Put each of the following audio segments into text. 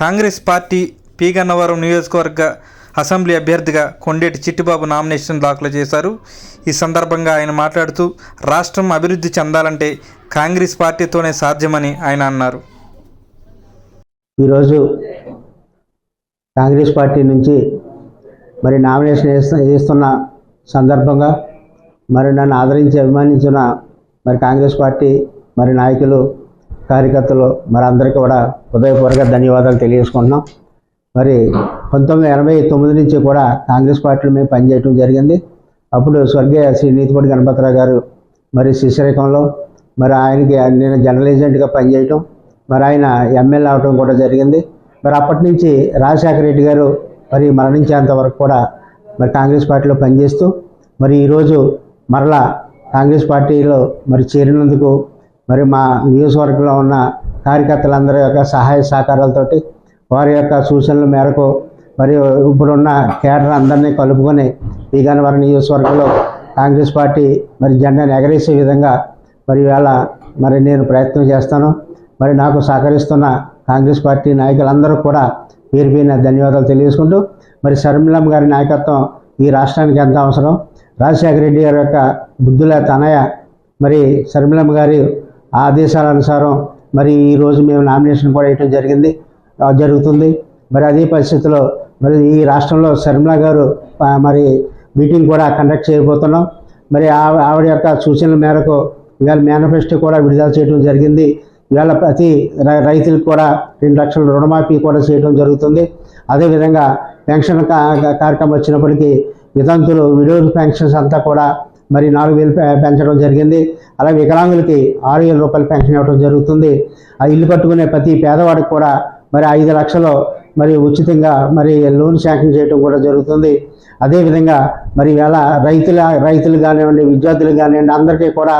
Congress party P Gannavaram నియోజకవర్గ assembly అభ్యర్థిగా Kondeti Chittibabu nomination దాఖలు చేశారు. ఈ సందర్భంగా ఆయన మాట్లాడుతూ రాష్ట్రం అభివృద్ధి చెందాలంటే కాంగ్రెస్ పార్టీతోనే సాధ్యమని ఆయన అన్నారు. ఈరోజు కాంగ్రెస్ పార్టీ నుంచి మరి నామినేషన్ వేస్తు వేస్తున్న సందర్భంగా మరి నన్ను ఆదరించి అభిమానించిన మరి కాంగ్రెస్ పార్టీ మరి నాయకులు కార్యకర్తలు మరి అందరికీ కూడా హృదయపూర్వక ధన్యవాదాలు తెలియజేసుకుంటున్నాం. మరి పంతొమ్మిది ఎనభై తొమ్మిది నుంచి కూడా కాంగ్రెస్ పార్టీలో మేము పనిచేయడం జరిగింది. అప్పుడు స్వర్గీయ శ్రీ నీతిపూడి గణపతిరావు గారు మరి శిష్యరేఖంలో మరి ఆయనకి నేను జనరల్ ఏజెంట్గా పనిచేయటం మరి ఆయన ఎమ్మెల్యే అవడం కూడా జరిగింది. మరి అప్పటి నుంచి రాజశేఖర రెడ్డి గారు మరి మరణించేంత వరకు కూడా మరి కాంగ్రెస్ పార్టీలో పనిచేస్తూ మరి ఈరోజు మరలా కాంగ్రెస్ పార్టీలో మరి చేరినందుకు మరి మా నియోజకవర్గంలో ఉన్న కార్యకర్తలందరి యొక్క సహాయ సహకారాలతోటి వారి యొక్క సూచనల మేరకు మరియు ఇప్పుడున్న కేడర్ అందరినీ కలుపుకొని ఈ నియోజకవర్గంలో కాంగ్రెస్ పార్టీ మరి జెండాను ఎగరేసే విధంగా మరి ఇవాళ మరి నేను ప్రయత్నం చేస్తాను. మరి నాకు సహకరిస్తున్న కాంగ్రెస్ పార్టీ నాయకులందరూ కూడా పేరు పేరున ధన్యవాదాలు తెలియజేసుకుంటూ మరి శర్మిలమ్మ గారి నాయకత్వం ఈ రాష్ట్రానికి ఎంత అవసరం? రాజశేఖర రెడ్డి గారి యొక్క బుద్ధుల తనయ మరి శర్మిలమ్మ గారి ఆదేశాల అనుసారం మరి ఈరోజు మేము నామినేషన్ కూడా వేయటం జరిగింది. జరుగుతుంది. మరి అదే పరిస్థితిలో మరి ఈ రాష్ట్రంలో శర్మిలా గారు మరి మీటింగ్ కూడా కండక్ట్ చేయబోతున్నాం. మరి ఆవి- ఆవిడ యొక్క సూచనల మేరకు ఇవాళ మేనిఫెస్టో కూడా విడుదల చేయడం జరిగింది. ఇవాళ ప్రతి రైతులకు కూడా రెండు లక్షల రుణమాఫీ కూడా చేయడం జరుగుతుంది. అదేవిధంగా పెన్షన్ కార్యక్రమం వచ్చినప్పటికీ వితంతులు విడోస్ పెన్షన్స్ అంతా కూడా మరి నాలుగు వేలు పెంచడం జరిగింది. అలాగే వికలాంగులకి ఆరు వేల రూపాయలు పెన్షన్ ఇవ్వడం జరుగుతుంది. ఆ ఇల్లు కట్టుకునే ప్రతి పేదవాడికి కూడా మరి ఐదు లక్షలు మరి ఉచితంగా మరి లోన్ శాంక్షన్ చేయడం కూడా జరుగుతుంది. అదేవిధంగా మరి వేళ రైతుల రైతులు కానివ్వండి విద్యార్థులు కానివ్వండి అందరికీ కూడా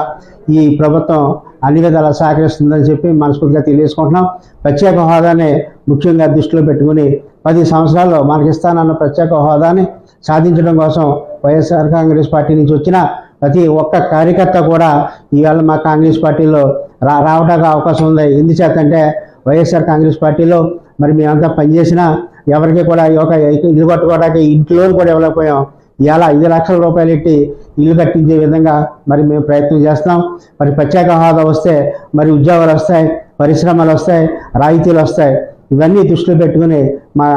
ఈ ప్రభుత్వం అన్ని విధాలా సహకరిస్తుందని చెప్పి మనస్ఫూర్తిగా తెలియజేసుకుంటున్నాం. ప్రత్యేక హోదాని ముఖ్యంగా దృష్టిలో పెట్టుకుని పది సంవత్సరాల్లో మనకి ఇస్తానన్న ప్రత్యేక హోదాని సాధించడం కోసం వైఎస్ఆర్ కాంగ్రెస్ పార్టీ నుంచి వచ్చిన ప్రతి ఒక్క కార్యకర్త కూడా ఇవాళ మా కాంగ్రెస్ పార్టీలో రా రావడానికి అవకాశం ఉంది. ఎందుచేతంటే వైఎస్ఆర్ కాంగ్రెస్ పార్టీలో మరి మేమంతా పనిచేసినా ఎవరికి కూడా ఈ ఒక ఇల్లు కట్టుకోవడానికి ఇంట్లో కూడా ఇవ్వలేకపోయాం. ఇవాళ ఐదు లక్షల రూపాయలు ఇట్టి ఇల్లు కట్టించే విధంగా మరి మేము ప్రయత్నం చేస్తాం మరి ప్రత్యేక హోదా వస్తే మరి ఉద్యోగాలు వస్తాయి పరిశ్రమలు వస్తాయి రాయితీలు వస్తాయి. ఇవన్నీ దృష్టిలో పెట్టుకుని మా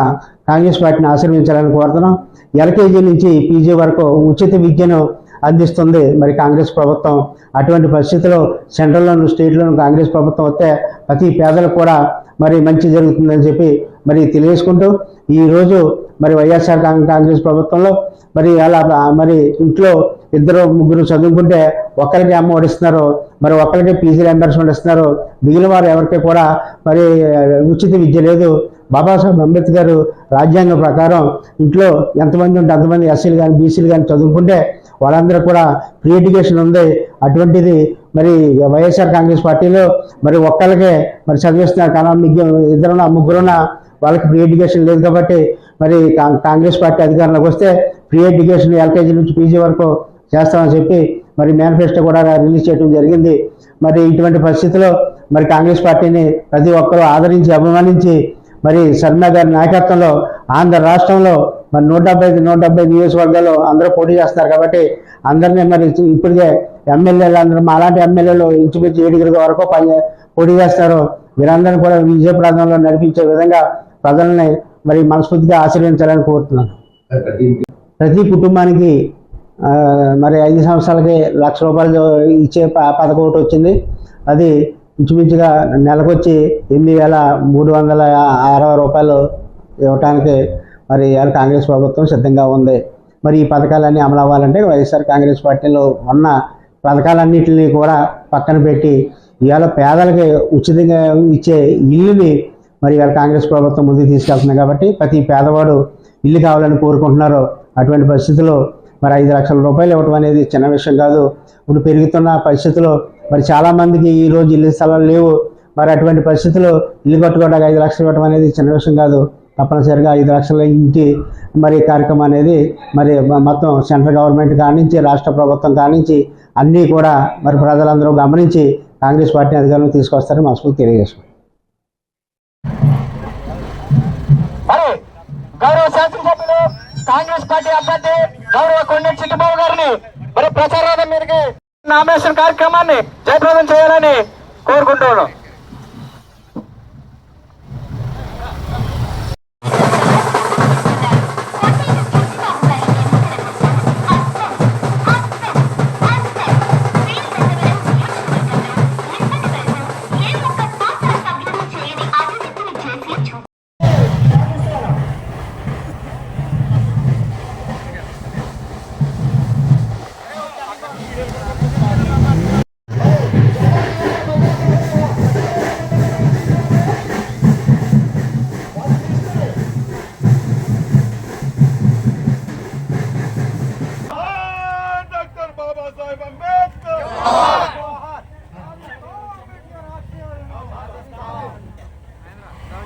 కాంగ్రెస్ పార్టీని ఆశ్రయించాలని కోరుతున్నాం. ఎల్కేజీ నుంచి పీజీ వరకు ఉచిత విద్యను అందిస్తుంది. మరి కాంగ్రెస్ ప్రభుత్వం అటువంటి పరిస్థితిలో సెంట్రల్లోను స్టేట్లోను కాంగ్రెస్ ప్రభుత్వం వస్తే ప్రతి పేదలకు కూడా మరి మంచి జరుగుతుందని చెప్పి మరి తెలియజేసుకుంటూ ఈరోజు మరి వైఎస్ఆర్ కాంగ్రెస్ ప్రభుత్వంలో మరి అలా మరి ఇంట్లో ఇద్దరు ముగ్గురు చదువుకుంటే ఒకరికి అమ్మ ఒడిస్తున్నారు మరి ఒకరికి పీజీ రియంబర్స్మెంట్ ఇస్తున్నారు మిగిలిన వారు ఎవరికి కూడా మరి ఉచిత విద్య లేదు. బాబాసాహెబ్ అంబేద్కర్ రాజ్యాంగం ప్రకారం ఇంట్లో ఎంతమంది ఉంటే అంతమంది ఎస్సీలు కానీ బీసీలు కానీ చదువుకుంటే వాళ్ళందరూ కూడా ఫ్రీ ఎడ్యుకేషన్ ఉంది అటువంటిది. మరి వైఎస్ఆర్ కాంగ్రెస్ పార్టీలో మరి ఒక్కరికే మరి చదివిస్తున్నారు కానీ ఇద్దరున ఇద్దరున్న ముగ్గురున్న వాళ్ళకి ఫ్రీ ఎడ్యుకేషన్ లేదు కాబట్టి మరి కాంగ్రెస్ పార్టీ అధికారంలోకి వస్తే ఫ్రీ ఎడ్యుకేషన్ ఎల్కేజీ నుంచి పీజీ వరకు చేస్తామని చెప్పి మరి మేనిఫెస్టో కూడా రిలీజ్ చేయడం జరిగింది. మరి ఇటువంటి పరిస్థితిలో మరి కాంగ్రెస్ పార్టీని ప్రతి ఒక్కరూ ఆదరించి అభిమానించి మరి శర్మ గారి నాయకత్వంలో ఆంధ్ర రాష్ట్రంలో మరి నూట డెబ్బై ఐదు నూట డెబ్బై నియోజకవర్గాల్లో అందరూ పోటీ చేస్తారు కాబట్టి అందరినీ మరి ఇప్పటికే ఎమ్మెల్యేలు అందరూ మా అలాంటి ఎమ్మెల్యేలు ఇంచుమించు ఏడుగురు వరకు పని పోటీ చేస్తారు. వీరందరినీ కూడా విజయ ప్రాంతంలో నడిపించే విధంగా ప్రజల్ని మరి మనస్ఫూర్తిగా ఆశీర్వదించాలని కోరుతున్నాను. ప్రతి కుటుంబానికి మరి ఐదు సంవత్సరాలకి లక్ష రూపాయలు ఇచ్చే ప- పథకం ఒకటి వచ్చింది. అది ఇంచుమించుగా నెలకొచ్చి ఎనిమిది వేల మూడు వందల అరవై రూపాయలు ఇవ్వటానికి మరి ఇవాళ కాంగ్రెస్ ప్రభుత్వం సిద్ధంగా ఉంది. మరి ఈ పథకాలన్నీ అమలు అవ్వాలంటే వైఎస్ఆర్ కాంగ్రెస్ పార్టీలో ఉన్న పథకాలన్నింటినీ కూడా పక్కన పెట్టి ఇవాళ పేదలకి ఉచితంగా ఇచ్చే ఇల్లుని మరి ఇవాళ కాంగ్రెస్ ప్రభుత్వం ముందుకు తీసుకెళ్తుంది కాబట్టి ప్రతి పేదవాడు ఇల్లు కావాలని కోరుకుంటున్నారు అటువంటి పరిస్థితుల్లో మరి ఐదు లక్షల రూపాయలు ఇవ్వడం అనేది చిన్న విషయం కాదు. ఇప్పుడు పెరుగుతున్న పరిస్థితుల్లో మరి చాలామందికి ఈ రోజు ఇల్లు స్థలాలు లేవు. మరి అటువంటి పరిస్థితుల్లో ఇల్లు కట్టుకోవడానికి ఐదు లక్షలు ఇవ్వడం అనేది చిన్న విషయం కాదు. తప్పనిసరిగా ఐదు లక్షల ఇంటి మరి కార్యక్రమం అనేది మరి మొత్తం సెంట్రల్ గవర్నమెంట్ కానించి రాష్ట్ర ప్రభుత్వం కానించి అన్నీ కూడా మరి ప్రజలందరూ గమనించి కాంగ్రెస్ పార్టీ అధికారులు తీసుకొస్తారని మనస్ఫూర్తి తెలియజేసుకుంటాం గౌరవ శాసనసభ్యులు కాంగ్రెస్ పార్టీ అభ్యర్థి గౌరవ కొండటి చిట్టుబాబు గారిని మరి ప్రచారం మీదకి నామినేషన్ కార్యక్రమాన్ని జయప్రదం చేయాలని కోరుకుంటున్నాను.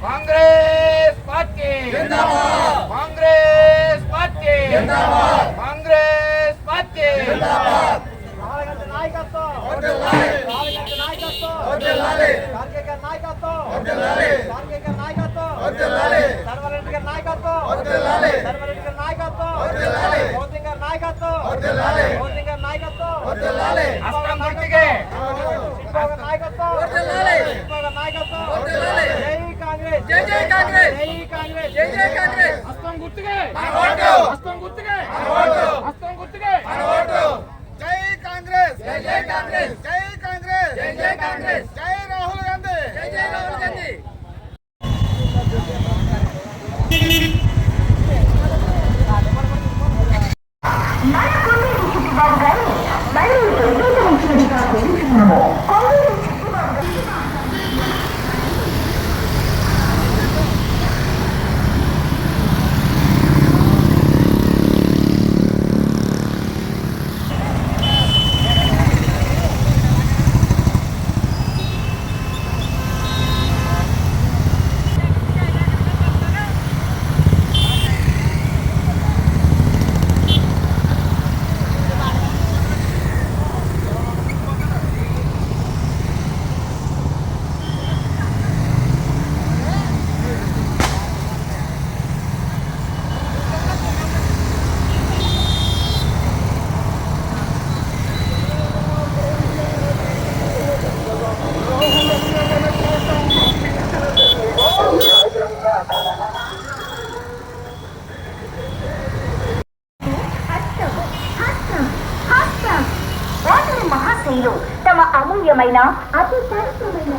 Congress party Congress party Congress party హస్తం గుర్తుకే జై జై కాంగ్రెస్ జై జై హస్తం గుర్తుకే! హస్తం గుర్తుకే! హస్తం గుర్తుకే! జై కాంగ్రెస్! జై జై కాంగ్రెస్ జై కాంగ్రెస్! జై జై కాంగ్రెస్! అమూల్యమైన అతి పవిత్రమైన